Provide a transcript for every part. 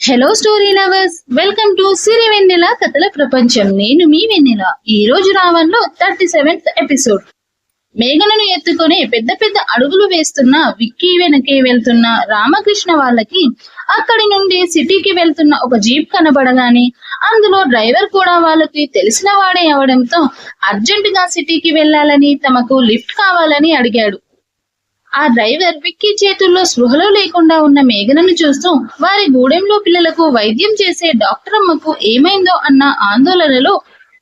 Hello story lovers welcome to Siri Vennela కథల ప్రపంచం నేను మీ వెన్నెల ఈ రోజు రావణ్లో థర్టీ సెవెంత్ ఎపిసోడ్ మేఘనను ఎత్తుకొని పెద్ద పెద్ద అడుగులు వేస్తున్న విక్కీ వెనకే వెళ్తున్న రామకృష్ణ వాళ్ళకి అక్కడి నుండి సిటీకి వెళ్తున్న ఒక జీప్ కనబడగానే అందులో డ్రైవర్ కూడా వాళ్ళకి తెలిసిన వాడే అవడంతో అర్జెంట్గా సిటీకి వెళ్ళాలని తమకు లిఫ్ట్ కావాలని అడిగాడు. ఆ డ్రైవర్ విక్కీ చేతుల్లో స్పృహలో లేకుండా ఉన్న మేఘనను చూస్తూ వారి గూడెంలో పిల్లలకు వైద్యం చేసే డాక్టర్ అమ్మకు ఏమైందో అన్న ఆందోళనలో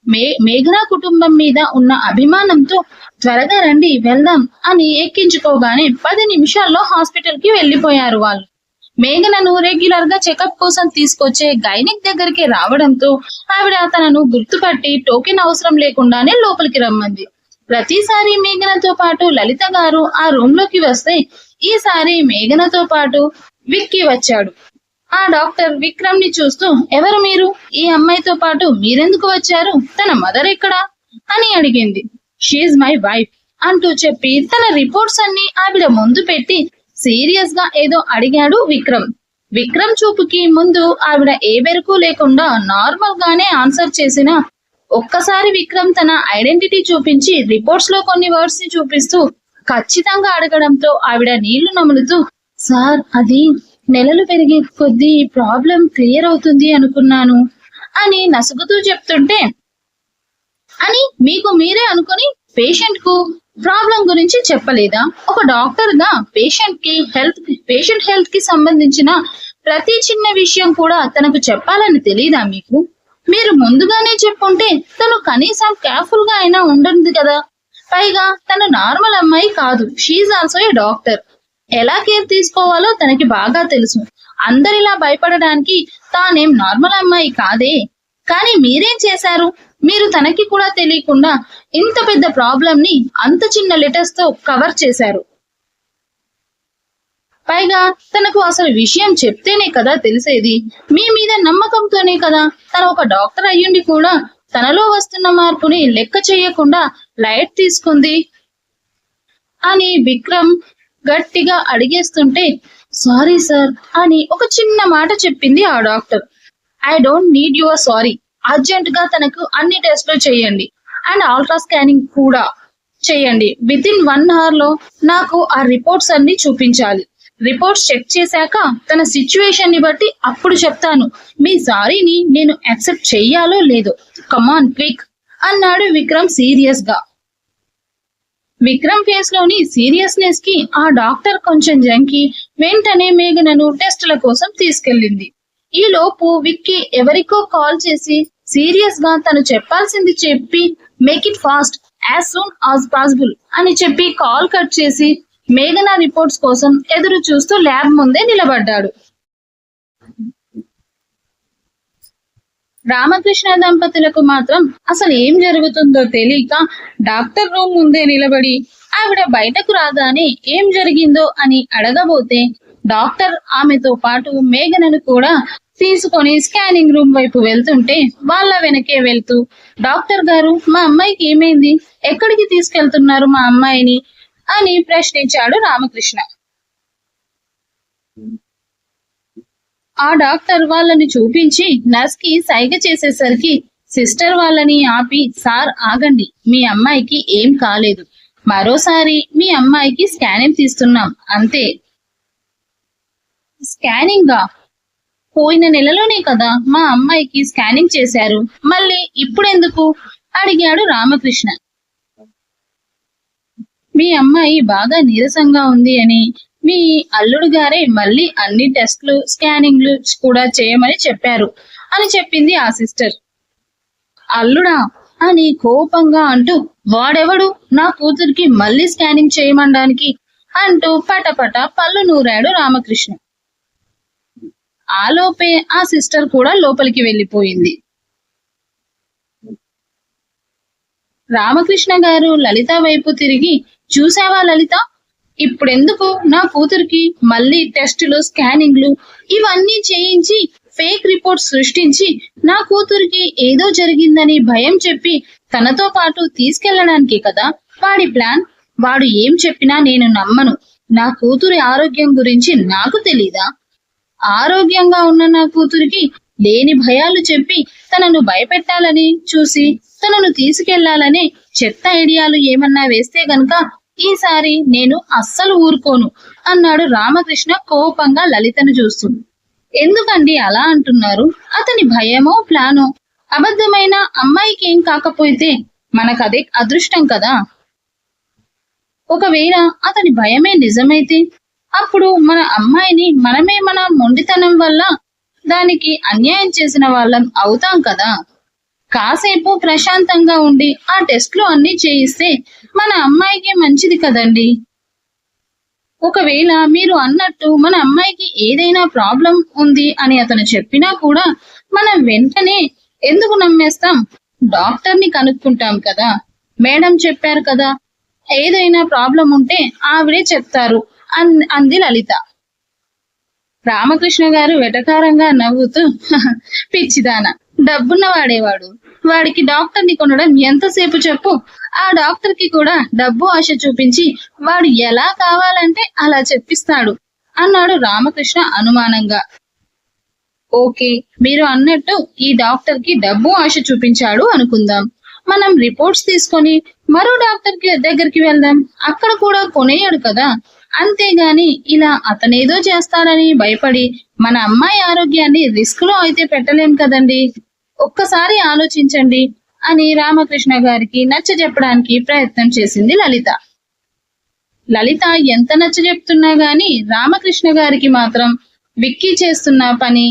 మే మేఘన కుటుంబం మీద ఉన్న అభిమానంతో త్వరగా రండి వెళ్దాం అని ఎక్కించుకోగానే పది నిమిషాల్లో హాస్పిటల్కి వెళ్ళిపోయారు వాళ్ళు. మేఘనను రెగ్యులర్గా చెకప్ కోసం తీసుకొచ్చే గైనిక్ దగ్గరికి రావడంతో ఆవిడ తనను గుర్తుపట్టి టోకెన్ అవసరం లేకుండానే లోపలికి రమ్మంది. ప్రతిసారి మేఘనతో పాటు లలిత గారు ఆ రూమ్లోకి వస్తే ఈసారి మేఘనతో పాటు విక్కి వచ్చాడు. ఆ డాక్టర్ విక్రమ్ని చూస్తూ ఎవరు మీరు? ఈ అమ్మాయితో పాటు మీరెందుకు వచ్చారు? తన మదర్ ఎక్కడా? అని అడిగింది. షీఈ్ మై వైఫ్ అంటూ చెప్పి తన రిపోర్ట్స్ అన్ని ఆవిడ ముందు పెట్టి సీరియస్గా ఏదో అడిగాడు విక్రమ్. విక్రమ్ చూపుకి ముందు ఆవిడ ఏ బెరుకు లేకుండా నార్మల్ గానే ఆన్సర్ చేసిన ఒక్కసారి విక్రమ్ తన ఐడెంటిటీ చూపించి రిపోర్ట్స్లో కొన్ని వర్డ్స్ని చూపిస్తూ ఖచ్చితంగా అడగడంతో ఆవిడ నీళ్ళు నములుతూ సార్ అది నెలలు పెరిగే కొద్దీ ప్రాబ్లం క్లియర్ అవుతుంది అనుకున్నాను అని నసుగుతూ చెప్తుంటే అని మీకు మీరే అనుకుని పేషెంట్కు ప్రాబ్లం గురించి చెప్పలేదా? ఒక డాక్టర్గా పేషెంట్కి హెల్త్ పేషెంట్ హెల్త్కి సంబంధించిన ప్రతి చిన్న విషయం కూడా తనకు చెప్పాలని తెలియదా మీకు? మీరు ముందుగానే చెప్పుంటే తను కనీసం కేర్ఫుల్గా అయినా ఉండదు కదా. పైగా తను నార్మల్ అమ్మాయి కాదు. షీఈ్ ఆల్సో ఏ డాక్టర్ ఎలా కేర్ తీసుకోవాలో తనకి బాగా తెలుసు. అందరిలా భయపడడానికి తానేం నార్మల్ అమ్మాయి కాదే. కానీ మీరేం చేశారు? మీరు తనకి కూడా తెలియకుండా ఇంత పెద్ద ప్రాబ్లం ని అంత చిన్న లెటర్స్తో కవర్ చేశారు. పైగా తనకు అసలు విషయం చెప్తేనే కదా తెలిసేది. మీ మీద నమ్మకంతోనే కదా తన ఒక డాక్టర్ అయ్యుండి కూడా తనలో వస్తున్న మార్పుని లెక్క చేయకుండా లైట్ తీసుకుంది. అని విక్రమ్ గట్టిగా అడిగేస్తుంటే సారీ సార్ అని ఒక చిన్న మాట చెప్పింది ఆ doctor. I don't need your sorry. అర్జెంట్గా తనకు అన్ని టెస్ట్లు చేయండి. అండ్ అల్ట్రా స్కానింగ్ కూడా చేయండి. విత్ ఇన్ వన్ అవర్లో నాకు ఆ రిపోర్ట్స్ అన్ని చూపించాలి. రిపోర్ట్స్ చెక్ చేశాక తన సిచ్యువేషన్ని బట్టి అప్పుడు చెప్తాను మీ సారీని నేను యాక్సెప్ట్ చెయ్యాలో లేదో కమాన్ క్విక్ అన్నాడు విక్రమ్ సీరియస్గా. విక్రమ్ ఫేస్లోని సీరియస్నెస్కి ఆ డాక్టర్ కొంచెం జంకి వెంటనే మేఘనను టెస్టుల కోసం తీసుకెళ్ళింది. ఈ లోపు విక్కీ ఎవరికో కాల్ చేసి సీరియస్గా తను చెప్పాల్సింది చెప్పి make it fast as soon as possible అని చెప్పి కాల్ కట్ చేసి మేఘన రిపోర్ట్స్ కోసం ఎదురు చూస్తూ ల్యాబ్ ముందే నిలబడ్డాడు. రామకృష్ణ దంపతులకు మాత్రం అసలు ఏం జరుగుతుందో తెలియక డాక్టర్ రూమ్ ముందే నిలబడి ఆవిడ బయటకు రాగానే ఏం జరిగిందో అని అడగబోతే డాక్టర్ ఆమెతో పాటు మేఘనను కూడా తీసుకొని స్కానింగ్ రూమ్ వైపు వెళ్తుంటే వాళ్ళ వెనకే వెళ్తూ డాక్టర్ గారు మా అమ్మాయికి ఏమైంది? ఎక్కడికి తీసుకెళ్తున్నారు మా అమ్మాయిని? అని ప్రశ్నించాడు రామకృష్ణ. ఆ డాక్టర్ వాళ్ళని చూపించి నర్స్కి సైగ చేసేసరికి సిస్టర్ వాళ్ళని ఆపి సార్ ఆగండి. మీ అమ్మాయికి ఏం కాలేదు. మరోసారి మీ అమ్మాయికి స్కానింగ్ తీస్తున్నాం. అంతే. స్కానింగ్? పోయిన నెలలోనే కదా మా అమ్మాయికి స్కానింగ్ చేశారు. మళ్ళీ ఇప్పుడెందుకు? అడిగాడు రామకృష్ణ. మీ అమ్మాయి బాగా నీరసంగా ఉంది అని మీ అల్లుడు గారే మళ్ళీ అన్ని టెస్ట్లు స్కానింగ్లు కూడా చేయమని చెప్పారు అని చెప్పింది ఆ సిస్టర్. అల్లుడా అని కోపంగా అంటూ వాడెవడు? నా కూతురికి మళ్ళీ స్కానింగ్ చేయమనడానికి అంటూ పటపట పళ్ళు నూరాడు రామకృష్ణ. ఆలోపే ఆ సిస్టర్ కూడా లోపలికి వెళ్ళిపోయింది. రామకృష్ణ గారు లలిత వైపు తిరిగి చూసావా లలిత? ఇప్పుడెందుకు? నా కూతురికి మళ్ళీ టెస్టులు స్కానింగ్లు ఇవన్నీ చేయించి ఫేక్ రిపోర్ట్ సృష్టించి నా కూతురికి ఏదో జరిగిందని భయం చెప్పి తనతో పాటు తీసుకెళ్ళడానికి కదా? వాడి ప్లాన్? వాడు ఏం చెప్పినా నేను నమ్మను. నా కూతురి ఆరోగ్యం గురించి నాకు తెలీదా? ఆరోగ్యంగా ఉన్న నా కూతురికి లేని భయాలు చెప్పి తనను భయపెట్టాలని చూసి తనను తీసుకెళ్ళాలని చెత్త ఐడియాలు ఏమన్నా వేస్తే గనుక ఈసారి నేను అస్సలు ఊరుకోను అన్నాడు రామకృష్ణ కోపంగా లలితను చూస్తూ. ఎందుకండి అలా అంటున్నారు? అతని భయమో ప్లానో? అబద్ధమైన అమ్మాయికి ఏం కాకపోతే మనకదే అదృష్టం కదా? ఒకవేళ అతని భయమే నిజమైతే అప్పుడు మన అమ్మాయిని మనమే మన మొండితనం వల్ల దానికి అన్యాయం చేసిన వాళ్ళం అవుతాం కదా? కాసేపు ప్రశాంతంగా ఉండి ఆ టెస్ట్లు అన్ని చేయిస్తే మన అమ్మాయికి మంచిది కదండి. ఒకవేళ మీరు అన్నట్టు మన అమ్మాయికి ఏదైనా ప్రాబ్లం ఉంది అని అతను చెప్పినా కూడా మనం వెంటనే ఎందుకు నమ్మేస్తాం? డాక్టర్ని కనుక్కుంటాం కదా. మేడం చెప్పారు కదా ఏదైనా ప్రాబ్లం ఉంటే ఆవిడే చెప్తారు అన్ అంది లలిత. రామకృష్ణ గారు వెటకారంగా నవ్వుతూ పిచ్చిదాన. డబ్బున్న వాడేవాడు. వాడికి డాక్టర్ని కొనడం ఎంతసేపు చెప్పు. ఆ డాక్టర్కి కూడా డబ్బు ఆశ చూపించి వాడు ఎలా కావాలంటే అలా చెప్పిస్తాడు అన్నాడు రామకృష్ణ అనుమానంగా. ఓకే మీరు అన్నట్టు ఈ డాక్టర్కి డబ్బు ఆశ చూపించాడు అనుకుందాం. మనం రిపోర్ట్స్ తీసుకొని మరో డాక్టర్కి దగ్గరికి వెళ్దాం. అక్కడ కూడా కొనేయడు కదా. అంతేగాని ఇలా అతనేదో చేస్తాడని భయపడి మన అమ్మాయి ఆరోగ్యాన్ని రిస్క్లో అయితే పెట్టలేం కదండి. ఒక్కసారి ఆలోచించండి అని రామకృష్ణ గారికి నచ్చ చెప్పడానికి ప్రయత్నం చేసింది లలిత. లలిత ఎంత నచ్చ చెప్తున్నా గాని రామకృష్ణ గారికి మాత్రం విక్కీ చేస్తున్న పని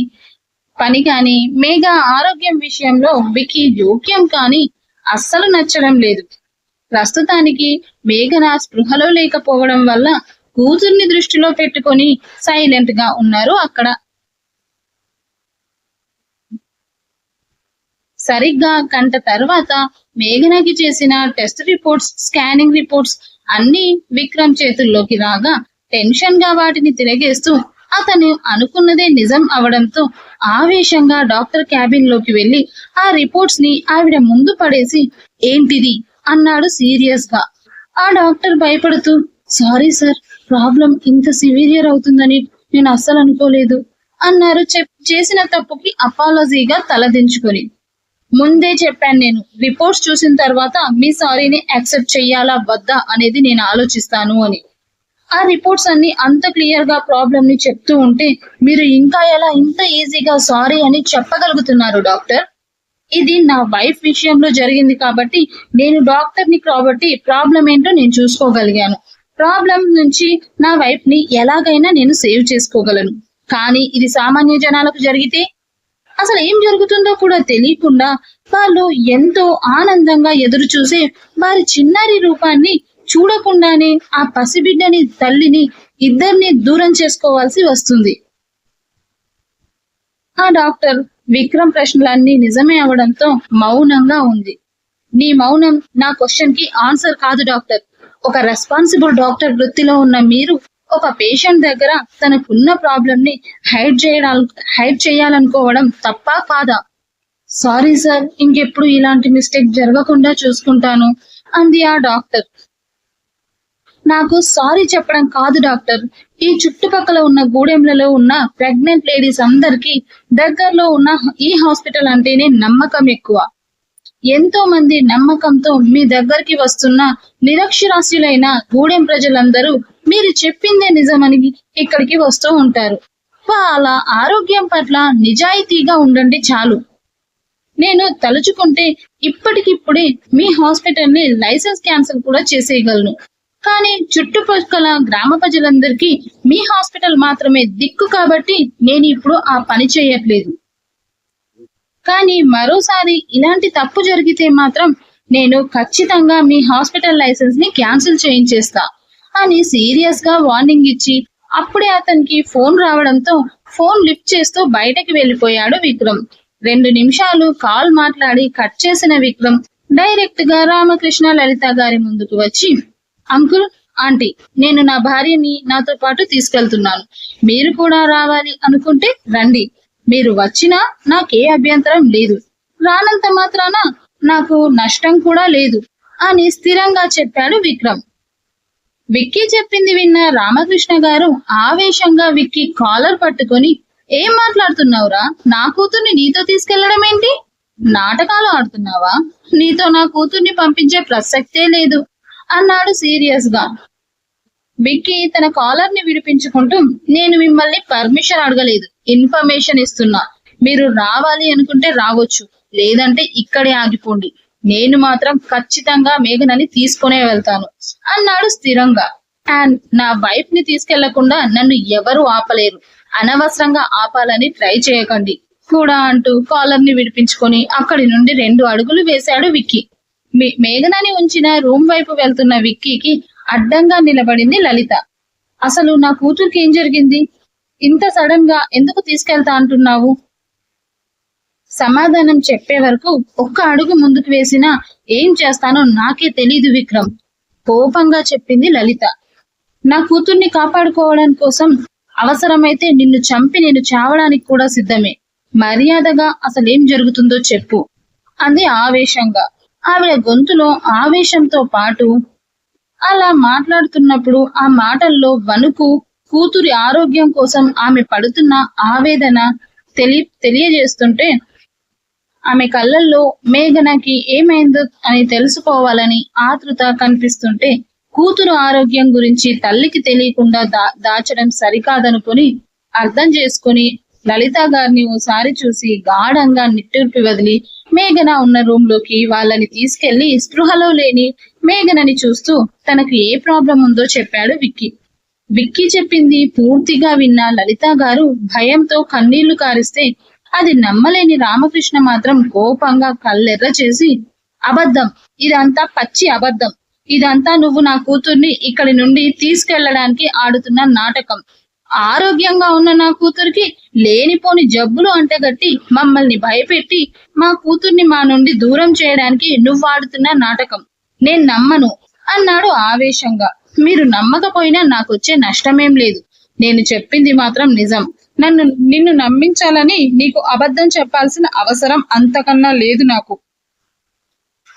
పని కాని మేఘ ఆరోగ్యం విషయంలో విక్కీ యోగ్యం కాని అస్సలు నచ్చడం లేదు. ప్రస్తుతానికి మేఘన స్పృహలో లేకపోవడం వల్ల కూతుర్ని దృష్టిలో పెట్టుకొని సైలెంట్గా ఉన్నారు అక్కడ. సరిగ్గా గంట తర్వాత మేఘనకి చేసిన టెస్ట్ రిపోర్ట్స్ స్కానింగ్ రిపోర్ట్స్ అన్ని విక్రమ్ చేతుల్లోకి రాగా టెన్షన్గా వాటిని తిరగేస్తూ అతను అనుకున్నదే నిజం అవడంతో ఆవేశంగా డాక్టర్ క్యాబిన్లోకి వెళ్ళి ఆ రిపోర్ట్స్ని ఆవిడ ముందు పడేసి ఏంటిది? అన్నాడు సీరియస్గా ఆ డాక్టర్ భయపడుతూ సారీ సార్ ప్రాబ్లం ఇంత సివియర్ అవుతుందని నేను అస్సలు అనుకోలేదు అన్నారు చెప్ చేసిన తప్పుకి అపాలజీగా తలదించుకొని. ముందే చెప్పాను నేను రిపోర్ట్స్ చూసిన తర్వాత మీ సారీని యాక్సెప్ట్ చేయాలా వద్దా అనేది నేను ఆలోచిస్తాను అని. ఆ రిపోర్ట్స్ అన్ని అంత క్లియర్గా ప్రాబ్లమ్ని చెప్తూ ఉంటే మీరు ఇంకా ఎలా ఇంత ఈజీగా సారీ అని చెప్పగలుగుతున్నారు డాక్టర్? ఇది నా వైఫ్ విషయంలో జరిగింది కాబట్టి నేను డాక్టర్ని కాబట్టి ప్రాబ్లం ఏంటో నేను చూసుకోగలిగాను. ప్రాబ్లం నుంచి నా వైఫ్ని ఎలాగైనా నేను సేవ్ చేసుకోగలను. కానీ ఇది సామాన్య జనాలకు జరిగితే అసలు ఏం జరుగుతుందో కూడా తెలియకుండా వాళ్ళు ఎంతో ఆనందంగా ఎదురు చూసే వారి చిన్నారి రూపాన్ని చూడకుండానే ఆ పసిబిడ్డని తల్లిని ఇద్దరిని దూరం చేసుకోవాల్సి వస్తుంది. ఆ డాక్టర్ విక్రమ్ ప్రశ్నలన్నీ నిజమే అవడంతో మౌనంగా ఉంది. నీ మౌనం నా క్వశ్చన్కి ఆన్సర్ కాదు డాక్టర్. ఒక రెస్పాన్సిబుల్ డాక్టర్ వృత్తిలో ఉన్న మీరు ఒక పేషెంట్ దగ్గర తనకున్న ప్రాబ్లం ని హైడ్ చేయడానికి హైడ్ చేయాలనుకోవడం తప్ప కాదా? సారీ సార్ ఇంకెప్పుడు ఇలాంటి మిస్టేక్ జరగకుండా చూసుకుంటాను అంది ఆ డాక్టర్. నాకు సారీ చెప్పడం కాదు డాక్టర్. ఈ చుట్టుపక్కల ఉన్న గూడెంలలో ఉన్న ప్రెగ్నెంట్ లేడీస్ అందరికీ దగ్గరలో ఉన్న ఈ హాస్పిటల్ అంటేనే నమ్మకం ఎక్కువ. ఎంతో మంది నమ్మకంతో మీ దగ్గరికి వస్తున్న నిరక్షరాస్యులైన గూడెం ప్రజలందరూ మీరు చెప్పిందే నిజమని ఇక్కడికి వస్తూ ఉంటారు. వాళ్ళ ఆరోగ్యం పట్ల నిజాయితీగా ఉండండి చాలు. నేను తలుచుకుంటే ఇప్పటికిప్పుడే మీ హాస్పిటల్ని లైసెన్స్ క్యాన్సిల్ కూడా చేసేయగలను. కానీ చుట్టుపక్కల గ్రామ ప్రజలందరికీ మీ హాస్పిటల్ మాత్రమే దిక్కు కాబట్టి నేను ఇప్పుడు ఆ పని చేయట్లేదు. కానీ మరోసారి ఇలాంటి తప్పు జరిగితే మాత్రం నేను ఖచ్చితంగా మీ హాస్పిటల్ లైసెన్స్ని క్యాన్సిల్ చేయించేస్తా. అని సీరియస్గా వార్నింగ్ ఇచ్చి అప్పుడే అతనికి ఫోన్ రావడంతో ఫోన్ లిఫ్ట్ చేస్తూ బయటకి వెళ్ళిపోయాడు విక్రమ్. రెండు నిమిషాలు కాల్ మాట్లాడి కట్ చేసిన విక్రమ్ డైరెక్ట్గా రామకృష్ణ లలిత గారి ముందుకు వచ్చి అంకుల్ ఆంటీ నేను నా భార్యని నాతో పాటు తీసుకెళ్తున్నాను. మీరు కూడా రావాలి అనుకుంటే రండి. మీరు వచ్చినా నాకే అభ్యంతరం లేదు. రానంత మాత్రాన నాకు నష్టం కూడా లేదు అని స్థిరంగా చెప్పాడు విక్రమ్. విక్కీ చెప్పింది విన్న రామకృష్ణ గారు ఆవేశంగా విక్కీ కాలర్ పట్టుకొని ఏం మాట్లాడుతున్నావురా? నా కూతుర్ని నీతో తీసుకెళ్ళడం ఏంటి? నాటకాలు ఆడుతున్నావా? నీతో నా కూతుర్ని పంపించే ప్రసక్తే లేదు అన్నాడు సీరియస్గా. విక్కీ తన కాలర్ని విడిపించుకుంటూ నేను మిమ్మల్ని పర్మిషన్ అడగలేదు ఇన్ఫర్మేషన్ ఇస్తున్నా. మీరు రావాలి అనుకుంటే రావచ్చు లేదంటే ఇక్కడే ఆగిపోండి. నేను మాత్రం ఖచ్చితంగా మేఘనని తీసుకునే వెళ్తాను అన్నాడు స్థిరంగా. అండ్ నా వైఫ్ని తీసుకెళ్ళకుండా నన్ను ఎవరు ఆపలేరు. అనవసరంగా ఆపాలని ట్రై చేయకండి కూడా అంటూ కాలర్ని విడిపించుకొని అక్కడి నుండి రెండు అడుగులు వేశాడు విక్కీ. మే- మేఘనని ఉంచిన రూమ్ వైపు వెళ్తున్న విక్కీకి అడ్డంగా నిలబడింది లలిత. అసలు నా కూతురికి ఏం జరిగింది? ఇంత సడన్గా ఎందుకు తీసుకెళ్తా అంటున్నావు? సమాధానం చెప్పే వరకు ఒక్క అడుగు ముందుకు వేసినా ఏం చేస్తానో నాకే తెలీదు విక్రమ్. కోపంగా చెప్పింది లలిత. నా కూతుర్ని కాపాడుకోవడం కోసం అవసరమైతే నిన్ను చంపి నేను చావడానికి కూడా సిద్ధమే. మర్యాదగా అసలేం జరుగుతుందో చెప్పు. అంది ఆవేశంగా. ఆవిడ గొంతులో ఆవేశంతో పాటు అలా మాట్లాడుతున్నప్పుడు ఆ మాటల్లో వణుకు కూతురి ఆరోగ్యం కోసం ఆమె పడుతున్న ఆవేదన తెలియ తెలియజేస్తుంటే ఆమె కళ్ళల్లో మేఘనకి ఏమైందో అని తెలుసుకోవాలని ఆతృత కనిపిస్తుంటే కూతురు ఆరోగ్యం గురించి తల్లికి తెలియకుండా దా దాచడం సరికాదనుకొని అర్థం చేసుకొని లలిత గారిని ఓసారి చూసి గాఢంగా నిట్టూర్పి వదిలి మేఘన ఉన్న రూమ్లోకి వాళ్ళని తీసుకెళ్ళి స్పృహలో లేని మేఘనని చూస్తూ తనకు ఏ ప్రాబ్లం ఉందో చెప్పాడు విక్కీ. విక్కీ చెప్పింది పూర్తిగా విన్న లలిత గారు భయంతో కన్నీళ్ళు కారిస్తే అది నమ్మలేని రామకృష్ణ మాత్రం కోపంగా కళ్ళెర్ర చేసి అబద్ధం. ఇదంతా పచ్చి అబద్ధం. ఇదంతా నువ్వు నా కూతుర్ని ఇక్కడి నుండి తీసుకెళ్ళడానికి ఆడుతున్న నాటకం. ఆరోగ్యంగా ఉన్న నా కూతురికి లేనిపోని జబ్బులు అంటగట్టి మమ్మల్ని భయపెట్టి మా కూతుర్ని మా నుండి దూరం చేయడానికి నువ్వు ఆడుతున్న నాటకం. నేను నమ్మను అన్నాడు ఆవేశంగా. మీరు నమ్మకపోయినా నాకొచ్చే నష్టమేం లేదు. నేను చెప్పింది మాత్రం నిజం. నన్ను నిన్ను నమ్మించాలని నీకు అబద్ధం చెప్పాల్సిన అవసరం అంతకన్నా లేదు నాకు.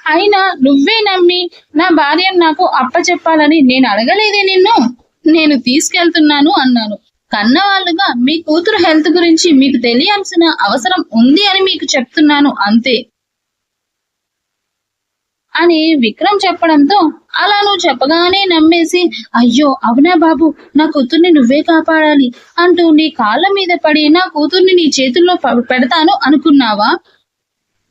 అయినా నువ్వే నమ్మి నా భార్యను నాకు అప్పచెప్పాలని నేను అడగలేదే నిన్ను? నేను తీసుకెళ్తున్నాను అన్నాను. కన్నవాళ్ళుగా మీ కూతురు హెల్త్ గురించి మీకు తెలియాల్సిన అవసరం ఉంది అని మీకు చెప్తున్నాను అంతే. అని విక్రమ్ చెప్పడంతో అలా నువ్వు చెప్పగానే నమ్మేసి అయ్యో అవునా బాబు? నా కూతుర్ని నువ్వే కాపాడాలి అంటూ నీ కాళ్ళ మీద పడి నా కూతుర్ని నీ చేతుల్లో పెడతాను అనుకున్నావా?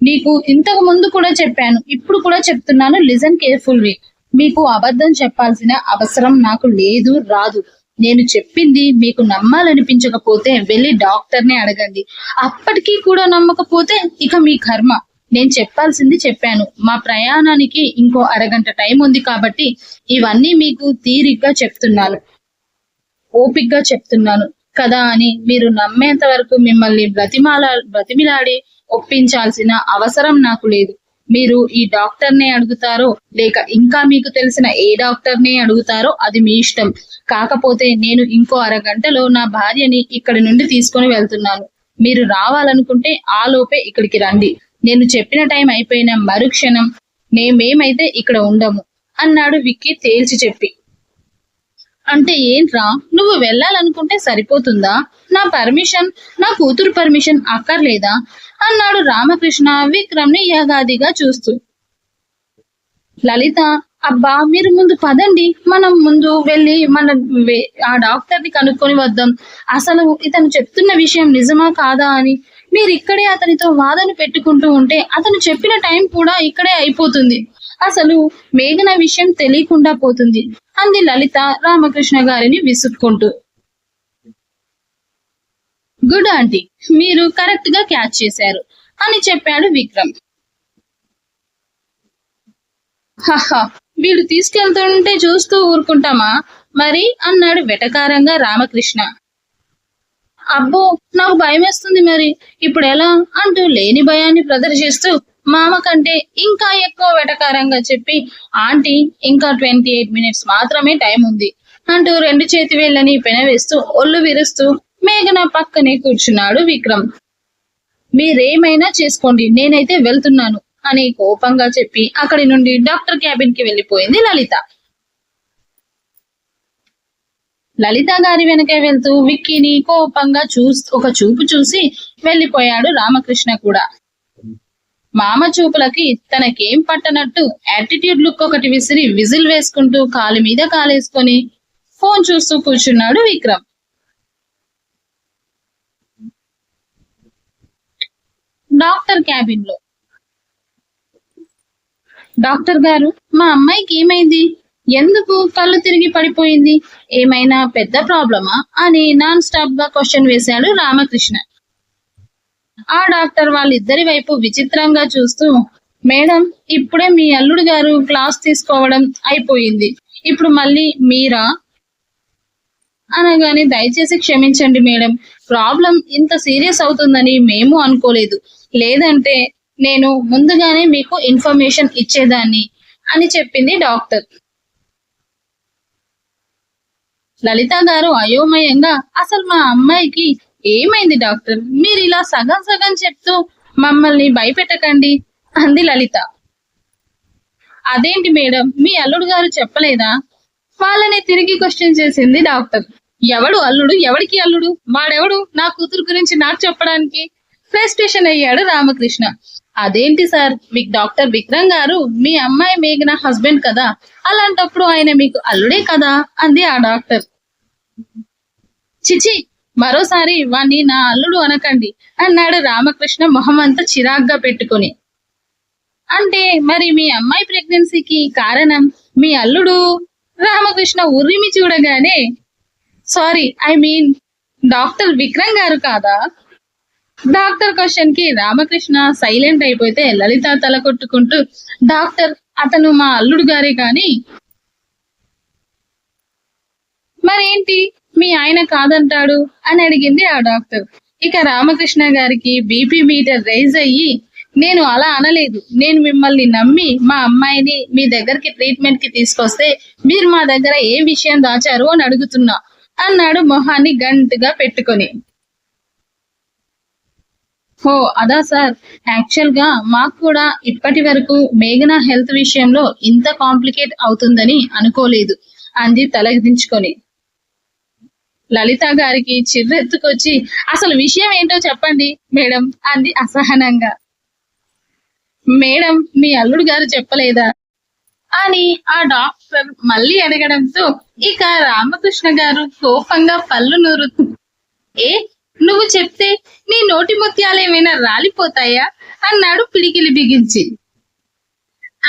నీకు ఇంతకు ముందు కూడా చెప్పాను ఇప్పుడు కూడా చెప్తున్నాను. లిజన్ కేర్ఫుల్వి. మీకు అబద్ధం చెప్పాల్సిన అవసరం నాకు లేదు రాదు. నేను చెప్పింది మీకు నమ్మాలనిపించకపోతే వెళ్ళి డాక్టర్ని అడగండి. అప్పటికీ కూడా నమ్మకపోతే ఇక మీ కర్మ. నేను చెప్పాల్సింది చెప్పాను. మా ప్రయాణానికి ఇంకో అరగంట టైం ఉంది కాబట్టి ఇవన్నీ మీకు తీరిగ్గా చెప్తున్నాను. ఓపిగ్గా చెప్తున్నాను. కదా అని మీరు నమ్మేంత వరకు మిమ్మల్ని బ్రతిమాల బ్రతిమిలాడి ఒప్పించాల్సిన అవసరం నాకు లేదు. మీరు ఈ డాక్టర్నే అడుగుతారో లేక ఇంకా మీకు తెలిసిన ఏ డాక్టర్నే అడుగుతారో అది మీ ఇష్టం. కాకపోతే నేను ఇంకో అరగంటలో నా భార్యని ఇక్కడి నుండి తీసుకొని వెళ్తున్నాను. మీరు రావాలనుకుంటే ఆ లోపే ఇక్కడికి రండి. నేను చెప్పిన టైం అయిపోయిన మరుక్షణం మేమేమైతే ఇక్కడ ఉండము అన్నాడు విక్కీ తేల్చి చెప్పి. అంటే ఏంట్రా? నువ్వు వెళ్ళాలనుకుంటే సరిపోతుందా? నా పర్మిషన్ నా కూతురు పర్మిషన్ అక్కర్లేదా? అన్నాడు రామకృష్ణ విక్రమ్ని యగాదిగా చూస్తూ. లలిత అబ్బా మీరు ముందు పదండి. మనం ముందు వెళ్ళి మన ఆ డాక్టర్ని కనుక్కొని వద్దాం. అసలు ఇతను చెప్తున్న విషయం నిజమా కాదా అని మీరు ఇక్కడే అతనితో వాదన పెట్టుకుంటూ ఉంటే అతను చెప్పిన టైం కూడా ఇక్కడే అయిపోతుంది. అసలు మేఘన విషయం తెలియకుండా పోతుంది. అంది లలిత రామకృష్ణ గారిని విసుక్కుంటూ. గుడ్ ఆంటీ మీరు కరెక్ట్గా క్యాచ్ చేశారు అని చెప్పాడు విక్రమ్. హహ వీడు తీసుకెళ్తుంటే చూస్తూ ఊరుకుంటామా? మరి అన్నాడు వెటకారంగా రామకృష్ణ. అబ్బో నాకు భయం వేస్తుంది మరి. ఇప్పుడు ఎలా? అంటూ లేని భయాన్ని ప్రదర్శిస్తూ మామ కంటే ఇంకా ఎక్కువ వెటకారంగా చెప్పి ఆంటీ ఇంకా ట్వంటీ ఎయిట్ మినిట్స్ మాత్రమే టైం ఉంది అంటూ రెండు చేతి వేళ్ళని పెనవేస్తూ ఒళ్ళు విరుస్తూ మేఘన పక్కనే కూర్చున్నాడు విక్రమ్. మీరేమైనా చేసుకోండి నేనైతే వెళ్తున్నాను అని కోపంగా చెప్పి అక్కడి నుండి డాక్టర్ క్యాబిన్కి వెళ్ళిపోయింది లలిత. లలిత గారి వెనకే వెళ్తూ విక్కీని కోపంగా చూస్ ఒక చూపు చూసి వెళ్ళిపోయాడు రామకృష్ణ కూడా. మామ చూపులకి తనకేం పట్టనట్టు యాటిట్యూడ్ లుక్ ఒకటి విసిరి విజిల్ వేసుకుంటూ కాలు మీద కాలేసుకొని ఫోన్ చూస్తూ కూర్చున్నాడు విక్రమ్. డాక్టర్ క్యాబిన్లో డాక్టర్ గారు మా అమ్మాయికి ఏమైంది? ఎందుకు కళ్ళు తిరిగి పడిపోయింది? ఏమైనా పెద్ద ప్రాబ్లమా? అని నాన్ స్టాప్గా క్వశ్చన్ వేశాడు రామకృష్ణ. ఆ డాక్టర్ వాళ్ళిద్దరి వైపు విచిత్రంగా చూస్తూ మేడం ఇప్పుడే మీ అల్లుడు గారు క్లాస్ తీసుకోవడం అయిపోయింది. ఇప్పుడు మళ్ళీ మీరా? అనగానే దయచేసి క్షమించండి మేడం. ప్రాబ్లం ఇంత సీరియస్ అవుతుందని మేము అనుకోలేదు. లేదంటే నేను ముందుగానే మీకు ఇన్ఫర్మేషన్ ఇచ్చేదాన్ని అని చెప్పింది డాక్టర్. లలిత గారు అయోమయంగా అసలు మా అమ్మాయికి ఏమైంది డాక్టర్? మీరు ఇలా సగం సగం చెప్తూ మమ్మల్ని భయపెట్టకండి అంది లలిత. అదేంటి మేడం? మీ అల్లుడు గారు చెప్పలేదా? వాళ్ళని తిరిగి క్వశ్చన్ చేసింది డాక్టర్. ఎవడు అల్లుడు? ఎవడికి అల్లుడు? వాడెవడు? నా కూతురు గురించి నాకు చెప్పడానికి ఫ్రస్ట్రేషన్ అయ్యాడు రామకృష్ణ. అదేంటి సార్? మీకు డాక్టర్ విక్రమ్ గారు మీ అమ్మాయి మేఘన హస్బెండ్ కదా? అలాంటప్పుడు ఆయన మీకు అల్లుడే కదా? అంది ఆ డాక్టర్. చిచి మరోసారి వాణ్ణి నా అల్లుడు అనకండి అన్నాడు రామకృష్ణ మొహం అంతా చిరాగ్గా పెట్టుకుని. అంటే మరి మీ అమ్మాయి ప్రెగ్నెన్సీకి కారణం మీ అల్లుడు? రామకృష్ణ ఉర్రిమి చూడగానే sorry I mean doctor Vikram garu కాదా? డాక్టర్ క్వశ్చన్కి రామకృష్ణ సైలెంట్ అయిపోతే లలిత తల కొట్టుకుంటూ డాక్టర్ అతను మా అల్లుడు గారే కాని? మరేంటి? మీ ఆయన కాదంటాడు? అని అడిగింది ఆ డాక్టర్. ఇక రామకృష్ణ గారికి బీపీ మీటర్ రైజ్ అయ్యి నేను అలా అనలేదు. నేను మిమ్మల్ని నమ్మి మా అమ్మాయిని మీ దగ్గరికి ట్రీట్మెంట్కి తీసుకొస్తే మీరు మా దగ్గర ఏ విషయం దాచారు అని అడుగుతున్నా అన్నాడు మొహాన్ని గంటుగా పెట్టుకొని. ఓ అదా సార్. యాక్చువల్గా మాకు కూడా ఇప్పటి వరకు మేఘన హెల్త్ విషయంలో ఇంత కాంప్లికేట్ అవుతుందని అనుకోలేదు. అంది తలదించుకొని. లలిత గారికి చిర్రెత్తుకొచ్చి అసలు విషయం ఏంటో చెప్పండి మేడం అంది అసహనంగా. మేడం మీ అల్లుడు గారు చెప్పలేదా? అని ఆ డాక్టర్ మళ్ళీ అడగడంతో ఇక రామకృష్ణ గారు కోపంగా పళ్ళు నూరుతూ ఏ నువ్వు చెప్తే నీ నోటి ముత్యాలు ఏమైనా రాలిపోతాయా? అన్నాడు పిడికిలి బిగించి.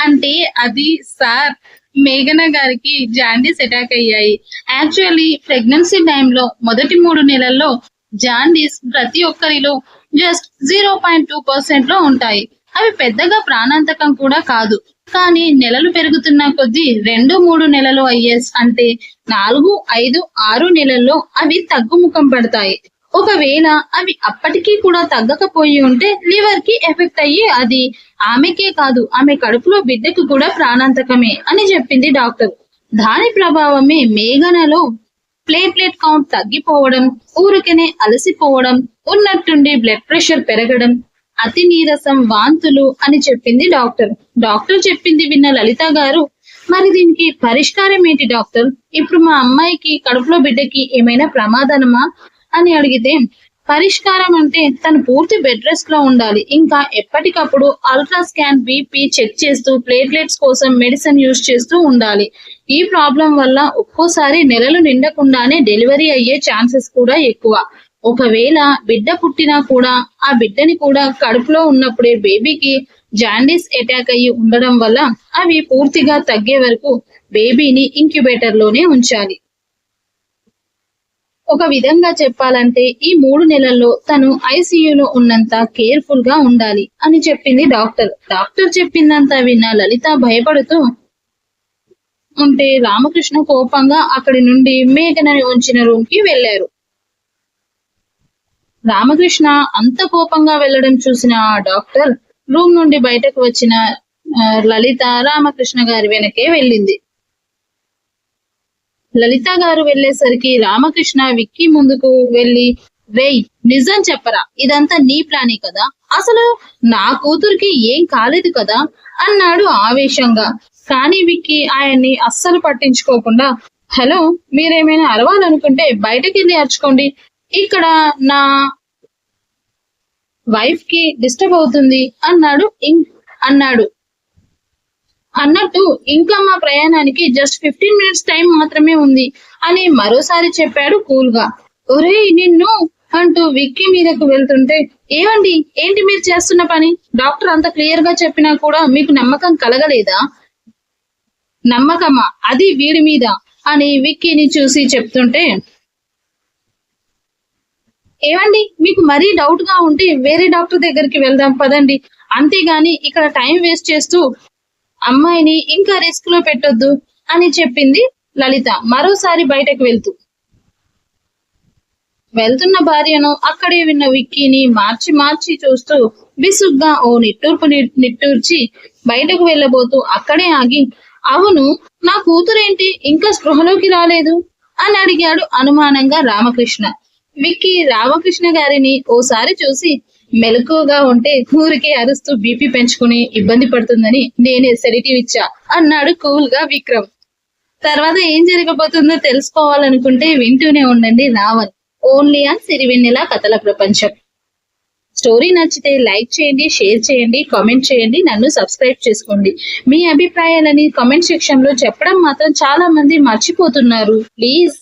అంటే అది సార్ మేఘన గారికి జాండీస్ అటాక్ అయ్యాయి. యాక్చువల్లీ ప్రెగ్నెన్సీ టైంలో మొదటి మూడు నెలల్లో జాండీస్ ప్రతి ఒక్కరిలో జస్ట్ జీరో పాయింట్ టూ పర్సెంట్లో ఉంటాయి. అవి పెద్దగా ప్రాణాంతకం కూడా కాదు. కానీ నెలలు పెరుగుతున్న కొద్దీ రెండు మూడు నెలలు అయ్యే అంటే నాలుగు ఐదు ఆరు నెలల్లో అవి తగ్గుముఖం పడతాయి. ఒకవేళ అవి అప్పటికీ కూడా తగ్గకపోయి ఉంటే లివర్కి ఎఫెక్ట్ అయ్యి అది ఆమెకే కాదు ఆమె కడుపులో బిడ్డకు కూడా ప్రాణాంతకమే అని చెప్పింది డాక్టర్. దాని ప్రభావమే మేఘనలో ప్లేట్లెట్ కౌంట్ తగ్గిపోవడం ఊరికనే అలసిపోవడం ఉన్నట్టుండి బ్లడ్ ప్రెషర్ పెరగడం అతి నీరసం వాంతులు అని చెప్పింది డాక్టర్. డాక్టర్ చెప్పింది విన్న లలిత గారు మరి దీనికి పరిష్కారం ఏంటి డాక్టర్? ఇప్పుడు మా అమ్మాయికి కడుపులో బిడ్డకి ఏమైనా ప్రమాదమా అని అడిగితే పరిష్కారం అంటే తను పూర్తి బెడ్ రెస్ట్లో ఉండాలి. ఇంకా ఎప్పటికప్పుడు అల్ట్రా స్కాన్ బీపీ చెక్ చేస్తూ ప్లేట్లెట్స్ కోసం మెడిసిన్ యూజ్ చేస్తూ ఉండాలి. ఈ ప్రాబ్లం వల్ల ఒక్కోసారి నెలలు నిండకుండానే డెలివరీ అయ్యే ఛాన్సెస్ కూడా ఎక్కువ. ఒకవేళ బిడ్డ పుట్టినా కూడా ఆ బిడ్డని కూడా కడుపులో ఉన్నప్పుడే బేబీకి జాండీస్ అటాక్ అయ్యి ఉండడం వల్ల అవి పూర్తిగా తగ్గే వరకు బేబీని ఇంక్యుబేటర్లోనే ఉంచాలి. ఒక విధంగా చెప్పాలంటే ఈ మూడు నెలల్లో తను ఐసీయూలో ఉన్నంత కేర్ఫుల్గా ఉండాలి అని చెప్పింది డాక్టర్. డాక్టర్ చెప్పిందంతా విన్న లలిత భయపడుతూ ఉంటే రామకృష్ణ కోపంగా అక్కడి నుండి మేఘనని ఉంచిన రూమ్కి వెళ్ళారు రామకృష్ణ అంత కోపంగా వెళ్ళడం చూసిన ఆ డాక్టర్ రూమ్ నుండి బయటకు వచ్చిన లలిత రామకృష్ణ గారి వెనకే వెళ్ళింది. లలిత గారు వెళ్ళేసరికి రామకృష్ణ విక్కీ ముందుకు వెళ్ళి రేయ్ నిజం చెప్పరా ఇదంతా నీ ప్లానే కదా? అసలు నా కూతురికి ఏం కాలేదు కదా? అన్నాడు ఆవేశంగా. కానీ విక్కీ ఆయన్ని అస్సలు పట్టించుకోకుండా హలో మీరేమైనా అరవాలనుకుంటే బయటకి వెళ్ళి అరుచుకోండి. ఇక్కడ నా వైఫ్కి డిస్టర్బ్ అవుతుంది అన్నాడు అన్నాడు అన్నట్టు ఇంకా మా ప్రయాణానికి జస్ట్ ఫిఫ్టీన్ మినిట్స్ టైం మాత్రమే ఉంది అని మరోసారి చెప్పాడు కూల్గా ఒరేయ్ నిన్ను అంటూ విక్కీ మీదకు వెళ్తుంటే ఏమండి ఏంటి మీరు చేస్తున్న పని? డాక్టర్ అంత క్లియర్గా చెప్పినా కూడా మీకు నమ్మకం కలగలేదా? నమ్మకమా? అది వీడి మీద అని విక్కీని చూసి చెప్తుంటే ఏమండి మీకు మరీ డౌట్గా ఉంటే వేరే డాక్టర్ దగ్గరికి వెళ్దాం పదండి. అంతేగాని ఇక్కడ టైం వేస్ట్ చేస్తూ అమ్మాయిని ఇంకా రిస్క్లో పెట్టొద్దు అని చెప్పింది లలిత. మరోసారి బయటకు వెళ్తూ. వెళ్తున్న భార్యను అక్కడే విన్న విక్కీని మార్చి మార్చి చూస్తూ విసుగ్గా ఓ నిట్టూర్పు నిట్టూర్చి బయటకు వెళ్ళబోతూ అక్కడే ఆగి అవును నా కూతురేంటి? ఇంకా స్పృహలోకి రాలేదు? అని అడిగాడు అనుమానంగా రామకృష్ణ. విక్కీ రామకృష్ణ గారిని ఓసారి చూసి మెలకుగా ఉంటే ఊరికే అరుస్తూ బీపీ పెంచుకుని ఇబ్బంది పడుతుందని నేనే సెడిటివ్ ఇచ్చా అన్నాడు కూల్గా విక్రమ్. తర్వాత ఏం జరగబోతుందో తెలుసుకోవాలనుకుంటే వింటూనే ఉండండి రావణ్. ఓన్లీ ఆన్ సిరివెన్నెల కథల ప్రపంచం. స్టోరీ నచ్చితే లైక్ చేయండి షేర్ చేయండి కామెంట్ చేయండి నన్ను సబ్స్క్రైబ్ చేసుకోండి. మీ అభిప్రాయాలని కామెంట్ సెక్షన్లో చెప్పడం మాత్రం చాలా మంది మర్చిపోతున్నారు. ప్లీజ్.